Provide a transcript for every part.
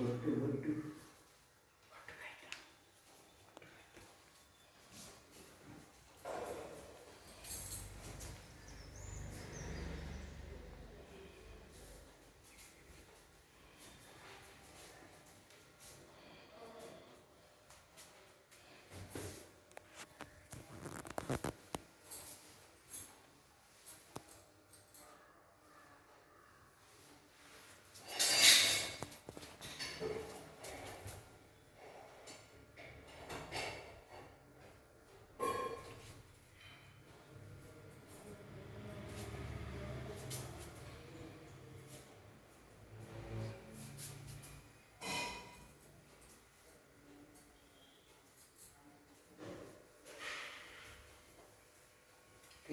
But but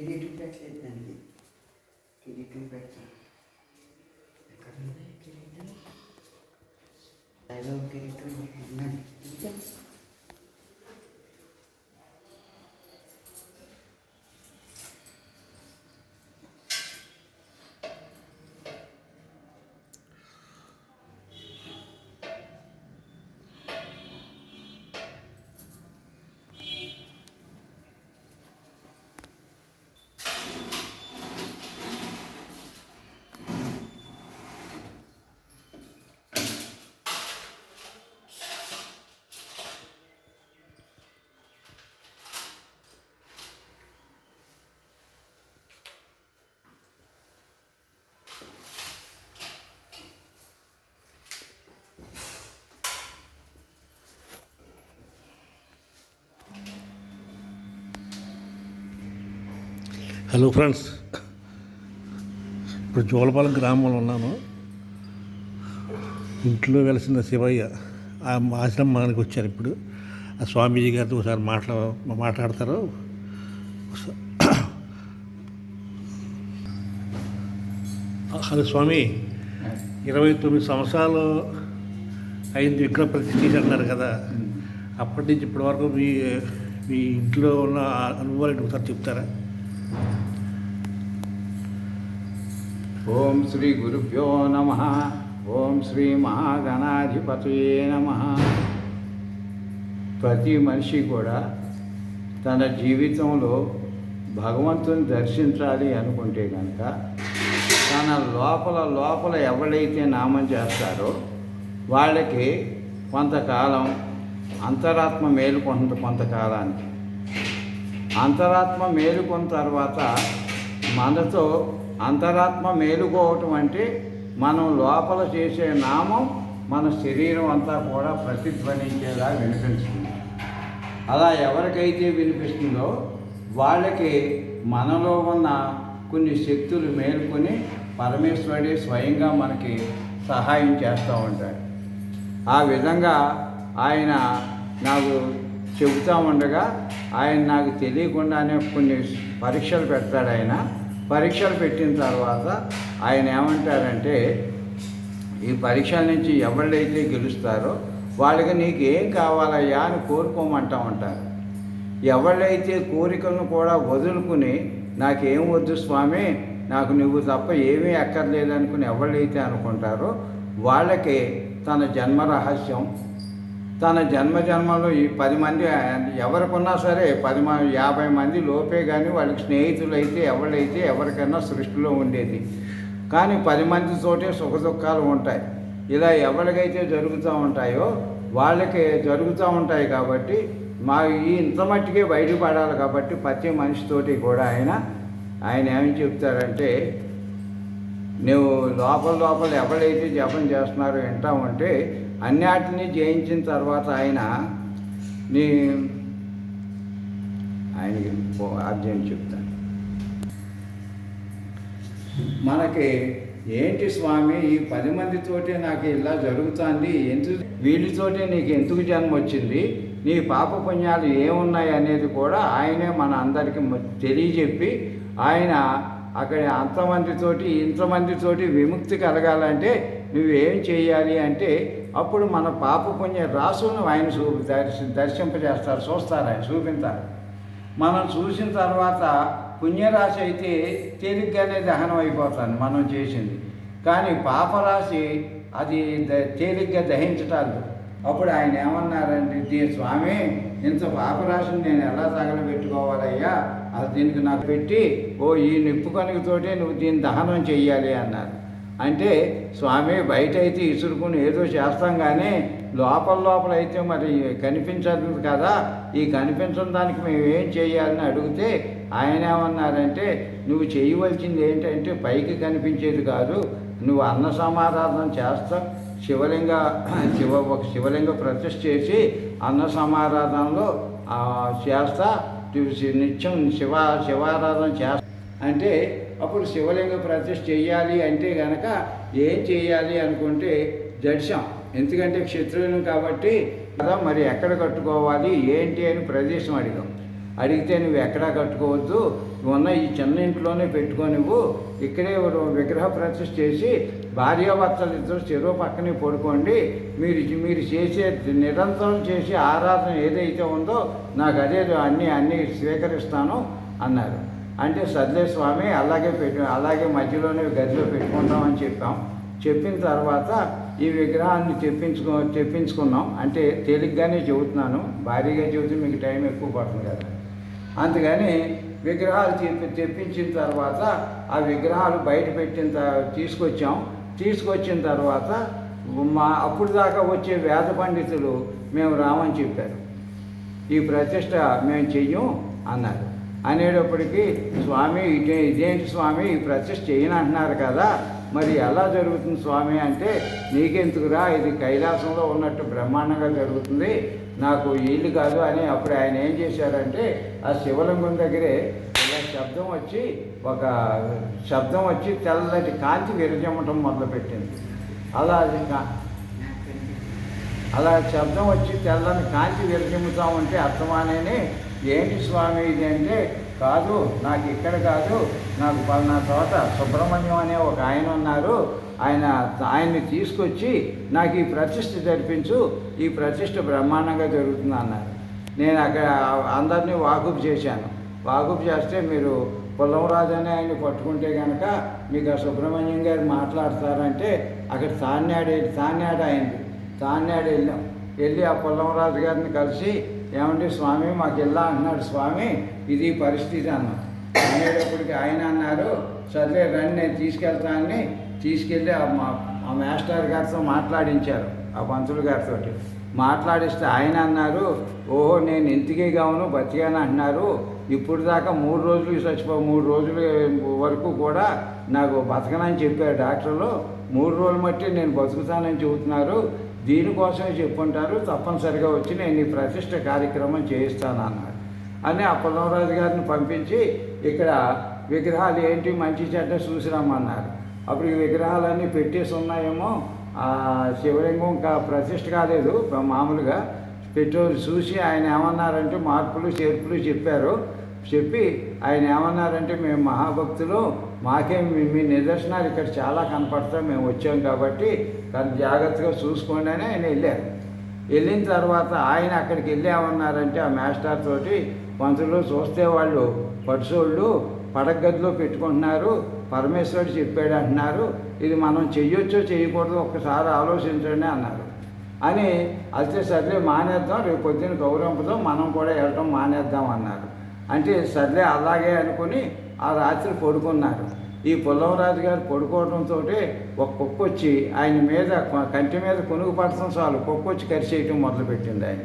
కిరీటం పెట్టలేదు దానికి కిరీటం పెడతాను ఎక్కడ కిరీటం కిరీటం హలో ఫ్రెండ్స్. ఇప్పుడు జోలపాలెం గ్రామంలో ఉన్నాను. ఇంట్లో వెలిసిన శివయ్య ఆ ఆశ్రమానికి వచ్చారు ఇప్పుడు. ఆ స్వామీజీ గారితో ఒకసారి మాట్లా మాట్లాడతారు. హలో స్వామి. ఇరవై తొమ్మిది సంవత్సరాలు అయింది విగ్రహ ప్రతిష్ఠ అన్నారు కదా. అప్పటి నుంచి ఇప్పటి వరకు మీ మీ ఇంట్లో ఉన్న అనుభవాలు ఒకసారి చెప్తారా? ఓం శ్రీ గురుభ్యో నమ ఓం శ్రీ మహాగణాధిపతయే నమ. ప్రతి మనిషి కూడా తన జీవితంలో భగవంతుని దర్శించాలి అనుకుంటే కనుక తన లోపల లోపల ఎవరైతే నామం చేస్తారో వాళ్ళకి కొంతకాలం అంతరాత్మ మేలుకుంటుంది కొంతకాలానికి అంతరాత్మ మేలుకున్న తర్వాత మనతో అంతరాత్మ మేలుకోవటం అంటే మనం లోపల చేసే నామం మన శరీరం అంతా కూడా ప్రతిధ్వనించేలా వినిపిస్తుంది. అలా ఎవరికైతే వినిపిస్తుందో వాళ్ళకి మనలో ఉన్న కొన్ని శక్తులు మేల్కొని పరమేశ్వరుడే స్వయంగా మనకి సహాయం చేస్తూ ఉంటాడు. ఆ విధంగా ఆయన నాకు చెబుతూ ఉండగా ఆయన నాకు తెలియకుండానే కొన్ని పరీక్షలు పెడతాడు ఆయన. పరీక్షలు పెట్టిన తర్వాత ఆయన ఏమంటారంటే ఈ పరీక్షల నుంచి ఎవళ్ళైతే గెలుస్తారో వాళ్ళకి నీకు ఏం కావాలయ్యా అని కోరుకోమంటా ఉంటారు. ఎవళ్ళైతే కోరికలను కూడా వదులుకుని నాకేం వద్దు స్వామి నాకు నువ్వు తప్ప ఏమీ అక్కర్లేదనుకుని ఎవళ్ళైతే అనుకుంటారో వాళ్ళకి తన జన్మ రహస్యం తన జన్మ జన్మలో ఈ పది మంది ఎవరికున్నా సరే పది మంది యాభై మంది లోపే కానీ వాళ్ళకి స్నేహితులు అయితే ఎవరైతే ఎవరికైనా సృష్టిలో ఉండేది. కానీ పది మందితోటే సుఖ దుఃఖాలు ఉంటాయి. ఇలా ఎవరికైతే జరుగుతూ ఉంటాయో వాళ్ళకి జరుగుతూ ఉంటాయి కాబట్టి మా ఈ ఇంత మట్టికే బయటపడాలి కాబట్టి ప్రతి మనిషితోటి కూడా ఆయన ఆయన ఏమని చెప్తారంటే నువ్వు లోపల లోపల ఎవరైతే జపం చేస్తున్నారో వింటా ఉంటే అన్నిటిని జయించిన తర్వాత ఆయన నీ ఆయనకి అర్థం చెప్తాను మనకి ఏంటి స్వామి ఈ పది మందితోటే నాకు ఇలా జరుగుతుంది ఎందుకు వీళ్ళతోటే నీకు ఎందుకు జన్మ వచ్చింది నీ పాప పుణ్యాలు ఏమున్నాయి అనేది కూడా ఆయనే మన అందరికీ తెలియజెప్పి ఆయన అక్కడ అంతమందితోటి ఇంతమందితోటి విముక్తి కలగాలంటే నువ్వేం చేయాలి అంటే అప్పుడు మన పాప పుణ్య రాసులను ఆయన చూపి దర్శి దర్శింపజేస్తారు చూస్తారు ఆయన చూపించారు మనం చూసిన తర్వాత పుణ్యరాశి అయితే తేలిగ్గానే దహనం అయిపోతుంది మనం చేసింది. కానీ పాపరాశి అది ద- తేలిగ్గా దహించటాలు అప్పుడు ఆయన ఏమన్నారంటే దీ స్వామి ఇంత పాపరాశిని నేను ఎలా తగలబెట్టుకోవాలయ్యా? అది దీనికి నాకు పెట్టి ఓ ఈ నిప్పు కనుకతోటే నువ్వు దీన్ని దహనం చెయ్యాలి అన్నారు. అంటే స్వామి బయట అయితే ఇసురుకుని ఏదో చేస్తాం కానీ లోపల లోపల అయితే మరి కనిపించదు కదా. ఈ కనిపించిన దానికి మేము ఏం చేయాలని అడిగితే ఆయన ఏమన్నారంటే నువ్వు చేయవలసింది ఏంటంటే పైకి కనిపించేది కాదు. నువ్వు అన్న సమారాధన చేస్తావు శివలింగ శివ ఒక శివలింగ ప్రతిష్ఠ చేసి అన్న సమారాధనలో చేస్తా. నిత్యం శివ శివారాధన చేస్తా. అంటే అప్పుడు శివలింగ ప్రతిష్ఠ చేయాలి అంటే గనక ఏం చేయాలి అనుకుంటే దర్శనం. ఎందుకంటే క్షత్రువులు కాబట్టి కదా మరి ఎక్కడ కట్టుకోవాలి ఏంటి అని ప్రదేశం అడిగాం. అడిగితే నువ్వు ఎక్కడా కట్టుకోవద్దు ఉన్న ఈ చిన్న ఇంట్లోనే పెట్టుకో నువ్వు. ఇక్కడే విగ్రహ ప్రతిష్ఠ చేసి భార్యాభర్తలు ఇద్దరు చెరువు పక్కనే పడుకోండి. మీరు మీరు చేసే నిరంతరం చేసే ఆరాధన ఏదైతే ఉందో నాకు అదే అన్నీ అన్నీ స్వీకరిస్తాను అన్నారు. అంటే సర్లే స్వామి అలాగే పెట్టు అలాగే మధ్యలోనే గదిలో పెట్టుకుంటామని చెప్పాం. చెప్పిన తర్వాత ఈ విగ్రహాన్ని తెప్పించుకో తెప్పించుకున్నాం. అంటే తేలిగ్గానే చెబుతున్నాను. భారీగా చెబితే మీకు టైం ఎక్కువ పడుతుంది కదా. అందుకని విగ్రహాలు తెప్పి తెప్పించిన తర్వాత ఆ విగ్రహాలు బయట పెట్టిన త- తీసుకొచ్చాం. తీసుకొచ్చిన తర్వాత మా అప్పుడు దాకా వచ్చే వేద పండితులు మేము రామని చెప్పారు. ఈ ప్రతిష్ట మేము చెయ్యం అన్నారు. అనేటప్పటికీ స్వామి ఇదే ఇదేంటి స్వామి ఈ ప్రతిష్ట చేయను అంటున్నారు కదా. మరి ఎలా జరుగుతుంది స్వామి అంటే నీకెందుకురా ఇది కైలాసంలో ఉన్నట్టు బ్రహ్మాండంగా జరుగుతుంది నాకు వీళ్ళు కాదు అని అప్పుడు ఆయన ఏం చేశారంటే ఆ శివలింగం దగ్గరే ఇలా శబ్దం వచ్చి ఒక శబ్దం వచ్చి తెల్లటి కాంతి విరజమ్మటం మొదలుపెట్టింది. అలా అది కా- అలా శబ్దం వచ్చి తెల్లని కాంతి విరజిమ్ముతా ఉంటే అర్థమానేని ఏంటి స్వామి ఇది అంటే కాదు నాకు ఇక్కడ కాదు నాకు పలానా చోట సుబ్రహ్మణ్యం అనే ఒక ఆయన ఉన్నారు. ఆయన ఆయన్ని తీసుకొచ్చి నాకు ఈ ప్రతిష్ఠ జరిపించు ఈ ప్రతిష్ఠ బ్రహ్మాండంగా జరుగుతుంది అన్నారు. నేను అక్కడ అందరినీ వాకుపు చేశాను. వాకుపు చేస్తే మీరు పుల్లంరాజు అనే ఆయన్ని పట్టుకుంటే కనుక మీకు ఆ సుబ్రహ్మణ్యం గారు మాట్లాడతారంటే అక్కడ తాన్యాడు తాన్యాడు అయింది. తాన్యాడు వెళ్ళాం. వెళ్ళి ఆ పుల్లంరాజు గారిని కలిసి ఏమండి స్వామి మాకు ఇలా అంటున్నాడు స్వామి ఇది పరిస్థితి అన్నాం అనేటప్పటికి ఆయన అన్నారు సర్లే రండి నేను తీసుకెళ్తానని తీసుకెళ్ళి ఆ మా ఆ మాస్టర్ గారితో మాట్లాడించారు ఆ పంతులు గారితో మాట్లాడిస్తే ఆయన అన్నారు ఓహో నేను ఇంటికి కావును బతికాను అంటున్నారు ఇప్పుడు దాకా మూడు రోజులు చచ్చిపో మూడు రోజుల వరకు కూడా నాకు బతకనని చెప్పారు డాక్టర్లు. మూడు రోజులు మట్టి నేను బతుకుతానని చెబుతున్నారు. దీనికోసమే చెప్పుంటారు తప్పనిసరిగా వచ్చి నేను ఈ ప్రతిష్ట కార్యక్రమం చేయిస్తాను అన్నారు అని అప్పలరాజు గారిని పంపించి ఇక్కడ విగ్రహాలు ఏంటి మంచి చెడ్డ చూసిరామన్నారు అప్పుడు ఈ విగ్రహాలన్నీ పెట్టేసి ఉన్నాయేమో శివలింగం ఇంకా ప్రతిష్ట కాలేదు మామూలుగా పెట్టు చూసి ఆయన ఏమన్నారంటే మార్పులు చేర్పులు చెప్పారు. చెప్పి ఆయన ఏమన్నారంటే మేము మహాభక్తులు మాకేం మీ నిదర్శనాలు ఇక్కడ చాలా కనపడతాం మేము వచ్చాం కాబట్టి కానీ జాగ్రత్తగా చూసుకోండి అని ఆయన వెళ్ళారు. వెళ్ళిన తర్వాత ఆయన అక్కడికి వెళ్ళామన్నారంటే ఆ మాస్టర్ తోటి పంతులు చూస్తే వాళ్ళు పడుసోళ్ళు పడగదిలో పెట్టుకుంటున్నారు పరమేశ్వరుడు చెప్పాడు అంటున్నారు ఇది మనం చెయ్యొచ్చో చేయకూడదు ఒక్కసారి ఆలోచించండి అన్నారు. అని అయితే సర్లే మానేద్దాం రేపు పొద్దున్న గౌరవంతో మనం కూడా వెళ్ళటం మానేద్దాం అన్నారు. అంటే సర్లే అలాగే అనుకుని ఆ రాత్రి పడుకున్నారు. ఈ పుల్లవరాజు గారు పడుకోవడంతో ఒక కుక్క వచ్చి ఆయన మీద కంటి మీద కొనుగు పడటం చాలు. కుక్క వచ్చి కరిచేయటం మొదలుపెట్టింది ఆయన.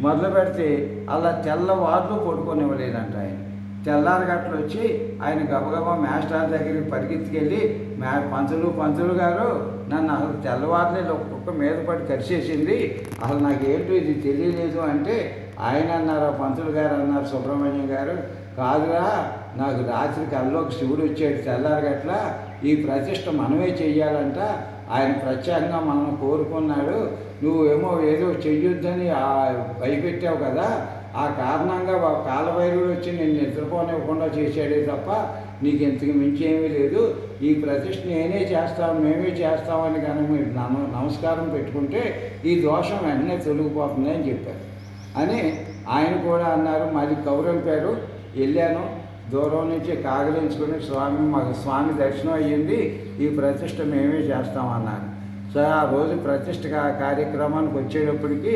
మొదలు పెడితే అలా తెల్లవారులు పడుకోనివ్వలేదంట ఆయన. తెల్లారి గట్లు వచ్చి ఆయన గబగబా మేస్టార్ దగ్గరికి పరిగెత్తుకెళ్ళి మే పంతులు పంతులు గారు నన్ను అసలు తెల్లవారులే ఒక కుక్క మీద పడి కరిచేసింది. అసలు నాకు ఏంటో ఇది తెలియలేదు అంటే ఆయన అన్నారు ఆ పంతులు గారు అన్నారు సుబ్రహ్మణ్యం గారు కాదురా నాకు రాత్రి కల్లోకి శివుడు వచ్చాడు తెల్లారి గట్ల ఈ ప్రతిష్ట మనమే చెయ్యాలంట. ఆయన ప్రత్యేకంగా మనం కోరుకున్నాడు. నువ్వేమో ఏదో చెయ్యొద్దని భయపెట్టావు కదా. ఆ కారణంగా ఆ కాలభైరుడు వచ్చి నేను నిద్రపోనివ్వకుండా చేశాడే తప్ప నీకు ఇంతకు మించి ఏమీ లేదు. ఈ ప్రతిష్ఠ నేనే చేస్తాను మేమే చేస్తామని కానీ మీరు నమ నమస్కారం పెట్టుకుంటే ఈ దోషం వెంటనే తొలగిపోతుంది అని చెప్పారు. అని ఆయన కూడా అన్నారు. మాది కౌరంపారు వెళ్ళాను. దూరం నుంచి కాగలించుకుని స్వామి మాకు స్వామి దర్శనం అయ్యింది. ఈ ప్రతిష్ట మేమే చేస్తామన్నారు సో ఆ రోజు ప్రతిష్ట కార్యక్రమానికి వచ్చేటప్పటికి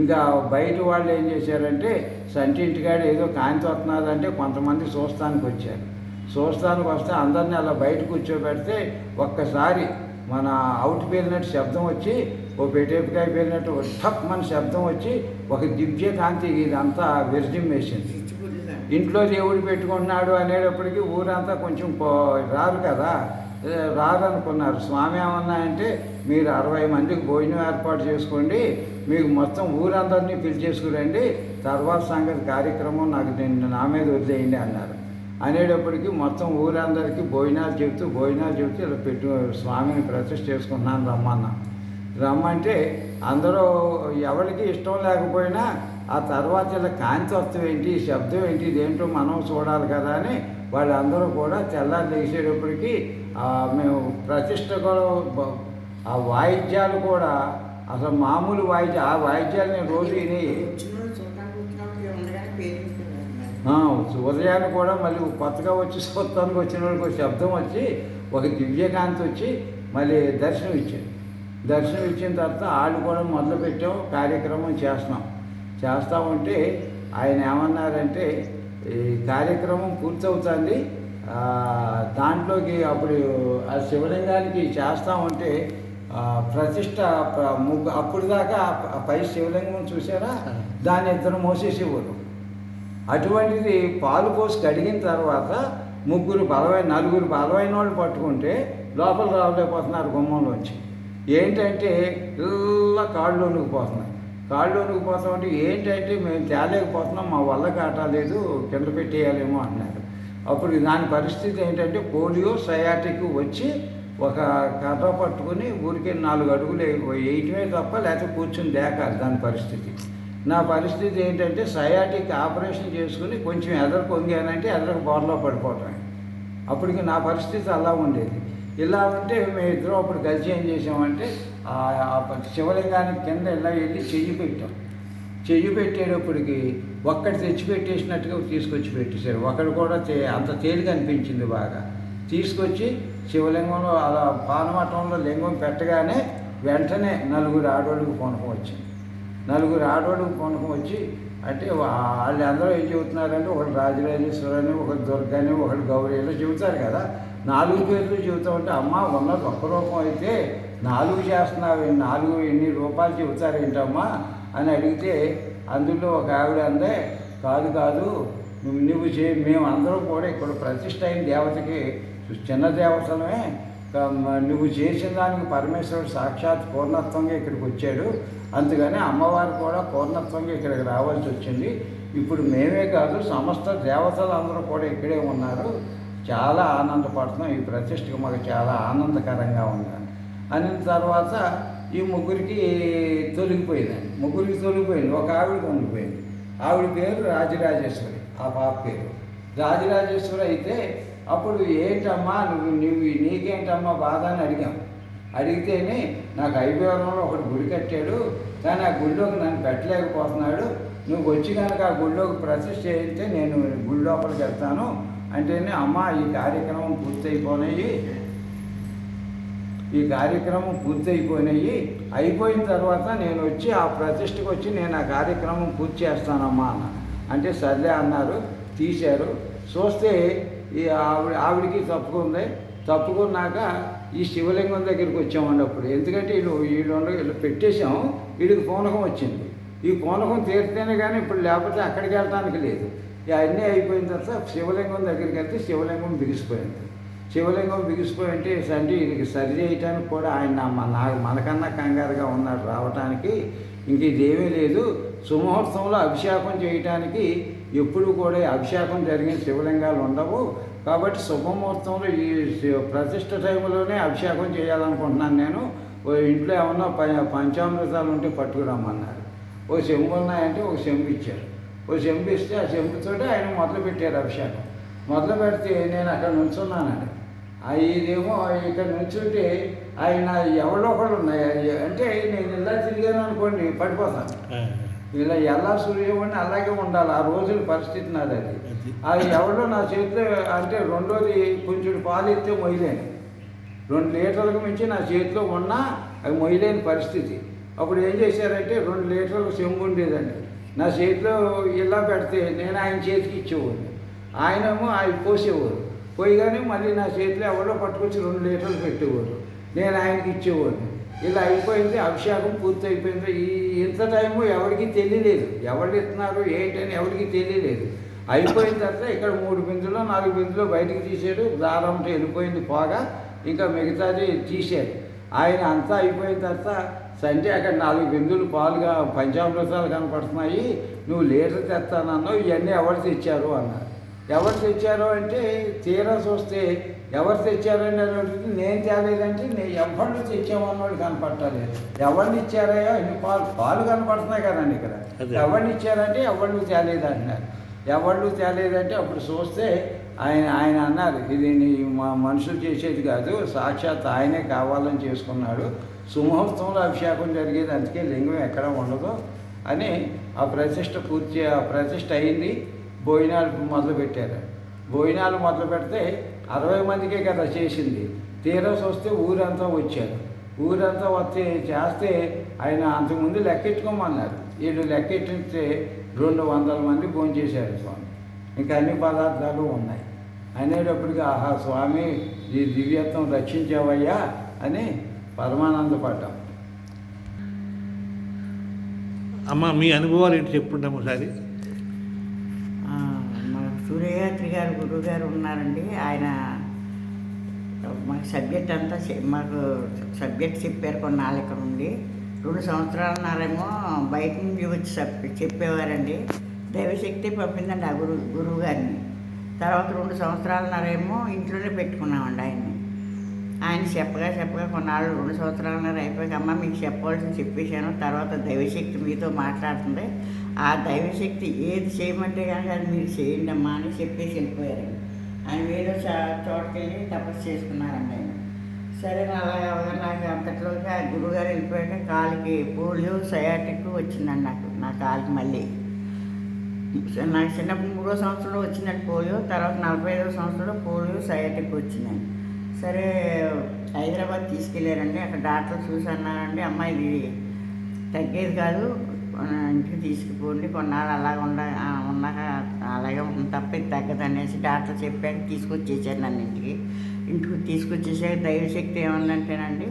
ఇంకా బయట వాళ్ళు ఏం చేశారంటే సంటింటికాడ ఏదో కాంతి వస్తున్నదంటే కొంతమంది చూస్తానికి వచ్చారు. చూస్తానికి వస్తే అందరినీ అలా బయట కూర్చోబెడితే ఒక్కసారి మన అవుట్ పేలినట్టు శబ్దం వచ్చి ఓ పెట్టేపుకాయ పేలినట్టు టప్ మన శబ్దం వచ్చి ఒక దివ్య కాంతి ఇదంతా విరజిమ్మేసింది. ఇంట్లో దేవుడు పెట్టుకుంటున్నాడు అనేటప్పటికీ ఊరంతా కొంచెం పో- రారు కదా. రారనుకున్నారు. స్వామి ఏమన్నా అంటే మీరు అరవై మందికి భోజనం ఏర్పాటు చేసుకోండి. మీకు మొత్తం ఊరందరినీ పిలిచేసుకురండి తర్వాత సంగతి కార్యక్రమం నాకు నేను నా మీద వదిలేయండి అన్నారు. అనేటప్పటికీ మొత్తం ఊరందరికీ భోజనాలు చెబుతూ భోజనాలు చెబుతూ ఇలా పెట్టు స్వామిని ప్రతిష్ఠ చేసుకున్నాను రమ్మన్నా. రమ్మంటే అందరూ ఎవరికి ఇష్టం లేకపోయినా ఆ తర్వాత ఇలా ఏంటి శబ్దం ఏంటి ఇదేంటో మనం చూడాలి కదా అని వాళ్ళందరూ కూడా తెల్లారి లేచేటప్పటికి ఆ, మేము ప్రతిష్ట ఆ వాయిద్యాలు కూడా అసలు మామూలు వాయిద్య ఆ వాయిద్యాలు నేను రోజు ఉదయాన్ని కూడా మళ్ళీ కొత్తగా వచ్చి స్వత్వానికి వచ్చిన వాళ్ళకి ఒక శబ్దం వచ్చి ఒక దివ్యకాంతి వచ్చి మళ్ళీ దర్శనం ఇచ్చింది దర్శనం ఇచ్చిన తర్వాత వాళ్ళు కూడా మొదలు పెట్టాం కార్యక్రమం చేస్తున్నాం. చేస్తూ ఉంటే ఆయన ఏమన్నారంటే ఈ కార్యక్రమం పూర్తవుతుంది. దాంట్లోకి అప్పుడు ఆ శివలింగానికి చేస్తూ ఉంటే ప్రతిష్ట ముగ్గు అప్పుడు దాకా పై శివలింగం చూసారా దాన్ని ఇద్దరు మోసేసేవారు. అటువంటిది పాలు పోసి కడిగిన తర్వాత ముగ్గురు బలమైన నలుగురు బలమైన వాళ్ళు పట్టుకుంటే లోపల రావలేకపోతున్నారు గుమ్మంలోంచి. ఏంటంటే ఇలా కాళ్ళు వణుకుపోతున్నాయి. కాళ్ళు వణుకుపోతాం అంటే ఏంటంటే మేము తేలేకపోతున్నాం మా వల్ల కాటాలేదు కింద పెట్టేయాలేమో అన్నారు అప్పుడు దాని పరిస్థితి ఏంటంటే పోలియో సయాటిక్ వచ్చి ఒక కర్ర పట్టుకుని ఊరికే నాలుగు అడుగులు వేయటమే తప్ప లేకపోతే కూర్చుని దేకాలి దాని పరిస్థితి. నా పరిస్థితి ఏంటంటే సయాటిక్ ఆపరేషన్ చేసుకుని కొంచెం ఎదరు పొంగానంటే ఎదరకు బోర్లో పడిపోవటం అప్పటికి నా పరిస్థితి అలా ఉండేది. ఇలా ఉంటే మేము ఇద్దరం అప్పుడు కలిసి ఏం చేసామంటే శివలింగానికి కింద ఇలా వెళ్ళి చెయ్యి పెట్టాం. చెయ్యి పెట్టేటప్పటికి ఒక్కటి తెచ్చి పెట్టేసినట్టుగా తీసుకొచ్చి పెట్టేశారు. ఒకడు కూడా తే- అంత తేలిక అనిపించింది బాగా. తీసుకొచ్చి శివలింగంలో అలా పానమఠంలో లింగం పెట్టగానే వెంటనే నలుగురు ఆడోళ్ళకి పూనకం వచ్చింది. నలుగురు ఆడోళ్ళకి పూనకం వచ్చి అంటే వాళ్ళు అందరూ ఏం చెబుతున్నారంటే ఒకడు రాజరాజేశ్వరని అని ఒకడు దుర్గని ఒకడు గౌరీ ఇలా చెబుతారు కదా. నాలుగు పేర్లు చెబుతూ ఉంటే అమ్మ ఉన్నది ఒక్క రూపం అయితే నాలుగు చేస్తున్నావు నాలుగు ఎన్ని రూపాయలు చెబుతారేంటమ్మా అని అడిగితే అందులో ఒక ఆవిడ అందే కాదు కాదు నువ్వు నువ్వు చే మేమందరం కూడా ఇక్కడ ప్రతిష్ట అయిన దేవతకి చిన్న దేవతలమే. నువ్వు చేసిన దానికి పరమేశ్వరుడు సాక్షాత్ పూర్ణత్వంగా ఇక్కడికి వచ్చాడు. అందుకని అమ్మవారు కూడా పూర్ణత్వంగా ఇక్కడికి రావాల్సి వచ్చింది. ఇప్పుడు మేమే కాదు సమస్త దేవతలు అందరూ కూడా ఇక్కడే ఉన్నారు. చాలా ఆనందపడుతున్నాం. ఈ ప్రతిష్టకు మాకు చాలా ఆనందకరంగా ఉంది. అనిన తర్వాత ఈ ముగ్గురికి తొలగిపోయిందండి ముగ్గురికి తొలగిపోయింది. ఒక ఆవిడ తొలగిపోయింది. ఆవిడ పేరు రాజరాజేశ్వరి. ఆ పాప పేరు. రాజరాజేశ్వరి అయితే అప్పుడు ఏంటమ్మా నువ్వు నువ్వు నీకేంటమ్మా బాధ అని అడిగాం. అడిగితేనే నాకు ఐబీవరంలో ఒకటి గుడి కట్టాడు. కానీ ఆ గుడిలోకి నన్ను పెట్టలేకపోతున్నాడు. నువ్వు వచ్చి కనుక ఆ గుడిలోకి ప్రతిష్ఠ చేస్తే నేను గుడి లోపలికి వెళ్తాను. అంటేనే అమ్మ ఈ కార్యక్రమం పూర్తయిపోయినాయి ఈ కార్యక్రమం పూర్తయిపోయినాయి. అయిపోయిన తర్వాత నేను వచ్చి ఆ ప్రతిష్టకు వచ్చి నేను ఆ కార్యక్రమం పూర్తి చేస్తానమ్మా అన్న. అంటే సర్లే అన్నారు తీశారు. చూస్తే ఈ ఆవిడ ఆవిడికి తప్పుకుంది తప్పుకున్నాక ఈ శివలింగం దగ్గరికి వచ్చామండి అప్పుడు. ఎందుకంటే వీళ్ళు వీళ్ళు ఉండ- వీళ్ళు పెట్టేశాం. వీడికి పూనకం వచ్చింది. ఈ పూనకం తీరితేనే కానీ ఇప్పుడు లేకపోతే అక్కడికి వెళ్ళడానికి లేదు. ఇక అన్నీ అయిపోయిన తర్వాత శివలింగం దగ్గరికి వెళ్తే శివలింగం బిగిసిపోయింది. శివలింగం బిగిసిపోయి అంటే సండి ఇది సరి చేయటానికి కూడా ఆయన మన మనకన్నా కంగారుగా ఉన్నాడు రావటానికి. ఇంక ఇదేమీ లేదు. సుముహూర్తంలో అభిషేకం చేయటానికి ఎప్పుడు కూడా అభిషేకం జరిగిన శివలింగాలు ఉండవు. కాబట్టి శుభముహూర్తంలో ఈ ప్రతిష్ట టైంలోనే అభిషేకం చేయాలనుకుంటున్నాను నేను. ఓ ఇంట్లో ఏమన్నా ప- పంచామృతాలు ఉంటే పట్టుకురమ్మన్నారు. ఓ చెంబు ఉన్నాయంటే ఒక చెంబు ఇచ్చారు. ఓ చెంబు ఇస్తే ఆ చెంబుతోటే ఆయన మొదలు పెట్టారు అభిషేకం. మొదలు పెడితే నేను అక్కడ నుంచున్నానండి. ఇదేమో ఇక్కడ నుంచుంటే ఆయన ఎవరో ఒకళ్ళు ఉన్నాయి. అంటే నేను ఇలా తిరిగాను అనుకోండి పడిపోతాను. ఇలా ఎలా సూర్యవాడిని అలాగే ఉండాలి ఆ రోజుల పరిస్థితి నాది అది. అది. ఎవరో నా చేతిలో అంటే రెండోది కొంచెం పాలు ఇస్తే మొయ్యలేను. రెండు లీటర్లకు మించి నా చేతిలో ఉన్నా అది మొయ్యలేని పరిస్థితి. అప్పుడు ఏం చేశారంటే రెండు లీటర్లకు చెంబు ఉండేదండి. నా చేతిలో ఇలా పెడితే నేను ఆయన చేతికి ఇచ్చేవాడిని. ఆయనేమో ఆయన పోసేవారు పోయిగానే మళ్ళీ నా చేతిలో ఎవరో పట్టుకొచ్చి రెండు లీటర్లు పెట్టేవారు. నేను ఆయనకి ఇచ్చేవాడిని. ఇలా అయిపోయింది అభిషేకం పూర్తి అయిపోయింది ఈ ఇంత టైము ఎవరికి తెలియలేదు. ఎవరు ఇస్తున్నారు ఏంటని ఎవరికి తెలియలేదు. అయిపోయిన తర్వాత ఇక్కడ మూడు బిందులో నాలుగు బిందులు బయటికి తీశాడు దారంతో వెళ్ళిపోయింది పోగా. ఇంకా మిగతాది తీశారు. ఆయన అంతా అయిపోయిన తర్వాత సంటే అక్కడ నాలుగు బిందులు పాలుగా పంచామృతాలు కనపడుతున్నాయి. నువ్వు లీటర్ తెస్తానన్నావు ఇవన్నీ ఎవరు తెచ్చారు అన్నారు. ఎవరు తెచ్చారు అంటే తీరా చూస్తే ఎవరు తెచ్చారని అని అడిగితే నేను తేలేదంటే నేను ఎవరిని తెచ్చామన్నవాడు కనపట్టలేదు ఎవరిని ఇచ్చారయ్యా? ఇన్ని పాలు పాలు కనపడుతున్నాయి కదండి ఇక్కడ. ఎవరిని ఇచ్చారంటే ఎవరు తేలేదు అంటున్నారు ఎవరు తేలేదంటే అప్పుడు చూస్తే ఆయన ఆయన అన్నారు ఇది నీ మా మనుషులు చేసేది కాదు సాక్షాత్ ఆయనే కావాలని చేసుకున్నాడు. సుముహూర్తంలో అభిషేకం జరిగేది అందుకే లింగం ఎక్కడ ఉండదు అని ఆ ప్రతిష్ట పూర్తి ఆ ప్రతిష్ట అయింది. భోజనాలు మొదలు పెట్టారు. భోజనాలు మొదలు పెడితే అరవై మందికే కదా చేసింది. తీరస్ వస్తే ఊరంతా వచ్చారు. ఊరంతా వచ్చి చేస్తే ఆయన అంతకుముందు లెక్కెట్టుకోమన్నారు. వీళ్ళు లెక్కెట్టిస్తే రెండు వందల మంది భోంచేశారు స్వామి. ఇంకా అన్ని పదార్థాలు ఉన్నాయి. అనేటప్పటికి ఆహా స్వామి ఈ దివ్యత్వం రక్షించావయ్యా అని పరమానందపడ్డాం అమ్మ మీ అనుభవాలు ఏంటి చెప్పుకుంటాం ఒకసారి? సూర్యయాత్రి గారు గురువు గారు ఉన్నారండి. ఆయన మాకు సబ్జెక్ట్ అంతా మాకు సబ్జెక్ట్ చెప్పారు కొన్నాళ్ళు ఇక్కడ ఉండి. రెండు సంవత్సరాలన్నారేమో బయట నుంచి వచ్చి చెప్పేవారండి. దైవశక్తి పంపిందండి ఆ గురువు గురువు గారిని. తర్వాత రెండు సంవత్సరాలన్నారేమో ఇంట్లోనే పెట్టుకున్నామండి ఆయన్ని ఆయన చెప్పగా చెప్పగా కొన్నాళ్ళు రెండు సంవత్సరాలు అయిపోయాక అమ్మ మీకు చెప్పవలసింది చెప్పేశాను. తర్వాత దైవశక్తి మీతో మాట్లాడుతుంది ఆ దైవశక్తి ఏది చేయమంటే కనుక అది మీరు చేయండి అమ్మా అని చెప్పేసి వెళ్ళిపోయారండి. ఆయన వేరే చా- చోటుకెళ్ళి తపస్సు చేసుకున్నారండి ఆయన. సరే అలాగే అవగా నాకు అంతట్లోకి ఆ గురువుగారు వెళ్ళిపోయాక కాలికి పోలియో సయాటిక్ వచ్చిందండి నాకు నా కాలికి మళ్ళీ. నాకు చిన్నప్పుడు మూడో సంవత్సరంలో వచ్చిందండి పోలియో తర్వాత నలభై ఐదో సంవత్సరంలో పోలియో సయాటిక్ వచ్చిందండి. సరే హైదరాబాద్ తీసుకెళ్ళారండి. అక్కడ డాక్టర్ చూసి అన్నారండి ఇది తగ్గేది కాదు. ఇంటికి తీసుకుపోండి. కొన్నాళ్ళు అలాగ ఉండ ఉన్నాక అలాగే ఉంటుంది తప్ప ఇది తగ్గదు అనేసి డాక్టర్ చెప్పాక తీసుకొచ్చేసారు నన్ను ఇంటికి. ఇంటికి తీసుకొచ్చేసాక దైవశక్తి ఏమన్నంటేనండి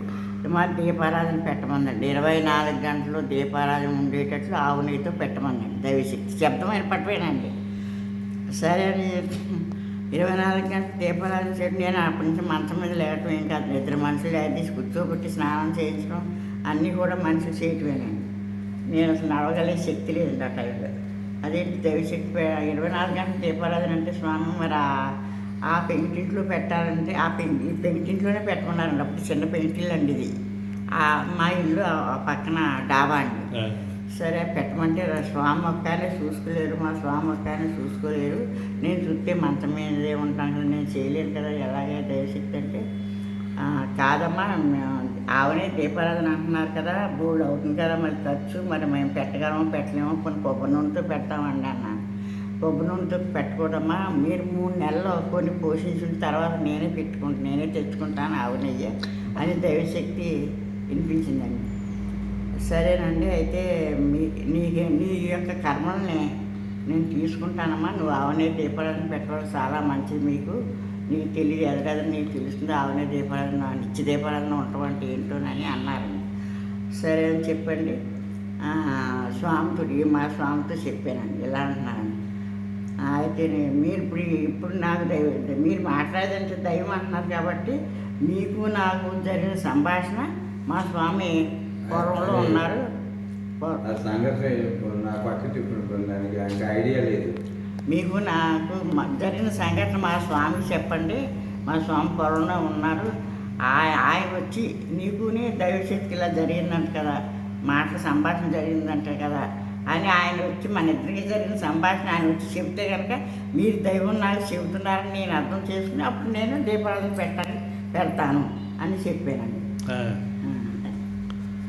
మా దీపారాధన పెట్టమందండి. ఇరవై నాలుగు గంటలు దీపారాధన ఉండేటట్లు ఆవు నీతో పెట్టమందండి. దైవశక్తి. శబ్దమైన పట్టుపోయానండి సరే అని ఇరవై నాలుగు గంటల దీపారాధన చేయడం నేను అప్పటి నుంచి మంచం మీద లేవటం ఏం కాదు. ఇద్దరు మనుషులు తీసి కూర్చోబెట్టి స్నానం చేయించడం అన్నీ కూడా మనుషులు చేయటమేనండి. నేను అసలు నడవగలిగే శక్తి లేదండి ఆ టైంలో. అదేంటి దైవశక్తి ఇరవై నాలుగు గంటల దీపారాధన అంటే స్వామి మరి ఆ- పెయింటింట్లో పెంకింట్లో పెట్టాలంటే ఆ పెయింట్ ఈ పెంకింట్లోనే పెట్టమన్నారండి. అప్పుడు చిన్న పెంకిళ్ళు అండి ఇది. ఆ మా ఇల్లు పక్కన డాబా అండి. సరే పెట్టమంటే స్వామి ఒక్కనే చూసుకోలేరు మా స్వామి ఒక్కనే చూసుకోలేరు. నేను చూస్తే మంచం మీదే ఉంటాను నేను చేయలేను కదా ఎలాగే దయశక్తి అంటే. కాదమ్మా మేము ఆవనే దీపారాధన అంటున్నారు కదా బోర్డు అవుతుంది కదా మరి ఖర్చు మరి మేము పెట్టగలమో పెట్టలేమో కొన్ని కొబ్బరి నూనెతో పెడతామండి అన్న. కొబ్బరి నూనెతో పెట్టుకోవడమ్మా మీరు మూడు నెలలు కొన్ని పోషించిన తర్వాత నేనే పెట్టుకుంటాను నేనే తెచ్చుకుంటాను ఆవునయ్యే అని దైవశక్తి వినిపించిందండి. సరేనండి అయితే మీ నీ నీ యొక్క కర్మల్ని నేను తీసుకుంటానమ్మా. నువ్వు ఆవనే దీపాలను పెట్టడం చాలా మంచిది మీకు. నీకు తెలియదు కదా నీకు తెలుస్తుంది ఆవనే దీపాలను నిత్య దీపాలను ఉండటం అంటే ఏంటోనని అన్నారు. సరే అని చెప్పండి. ఆ, స్వామితో మా స్వామితో చెప్పానండి. ఇలా అంటున్నాను అయితే మీరు ఇప్పుడు ఇప్పుడు నాకు దైవం మీరు మాట్లాడేదంటే దైవం అంటున్నారు కాబట్టి మీకు నాకు జరిగిన సంభాషణ మా స్వామి పూర్వంలో ఉన్నారు. పూర్- ఆ సంగతి ఇప్పుడు నా పక్కకి ఇప్పుడు దానికి ఐడియా లేదు. మీకు నాకు జరిగిన సంఘటన మా స్వామి చెప్పండి. మా స్వామి పొలంలో ఉన్నారు. ఆయ- ఆయన వచ్చి నీకునే దైవశక్తి ఇలా జరిగిందంట కదా మాటల సంభాషణ జరిగిందంట కదా అని ఆయన వచ్చి మన ఇద్దరికి జరిగిన సంభాషణ ఆయన వచ్చి చెప్తే కనుక మీరు దైవం నాకు చెబుతున్నారని నేను అర్థం చేసుకుని అప్పుడు నేను దీపారాధన పెట్టాలి పెడతాను అని చెప్పానండి.